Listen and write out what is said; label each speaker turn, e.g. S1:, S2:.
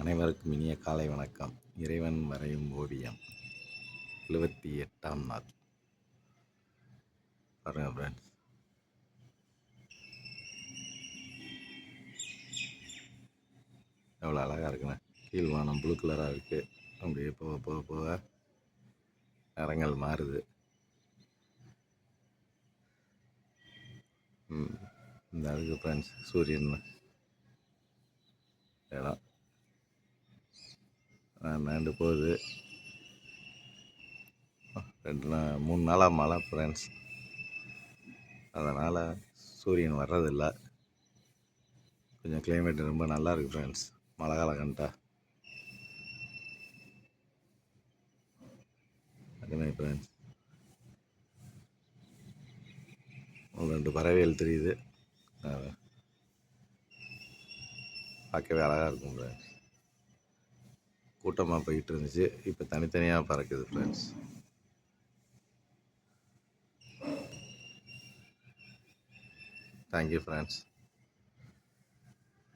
S1: அனைவருக்கும் இனிய காலை வணக்கம். இறைவன் வரையும் ஓவியம் எழுபத்தி எட்டாம் நாள். பாருங்கள் ஃப்ரெண்ட்ஸ் எவ்வளோ அழகாக இருக்குண்ணே. கீழ் வானம் ப்ளூ கலராக இருக்குது அப்படியே போக போக போக நிறங்கள் மாறுது. இந்த அழகு ஃப்ரெண்ட்ஸ் சூரியன் இடம் நாண்டு போகுது. ரெண்டு நாள் மூணு நாளாக மழை ஃப்ரெண்ட்ஸ் அதனால் சூரியன் வர்றதில்ல. கொஞ்சம் கிளைமேட் ரொம்ப நல்லா இருக்குது ஃப்ரெண்ட்ஸ் மழை காலம் கண்டா. அதுமாதிரி ஃப்ரெண்ட்ஸ் ஒரு ரெண்டு பறவைகள் தெரியுது. பார்க்கவே அழகாக இருக்கும் ஃப்ரெண்ட்ஸ் கூட்டமாக போயிட்டு இருந்துச்சு இப்போ தனித்தனியாக பறக்குது ஃப்ரெண்ட்ஸ் தேங்க்யூ ஃப்ரெண்ட்ஸ்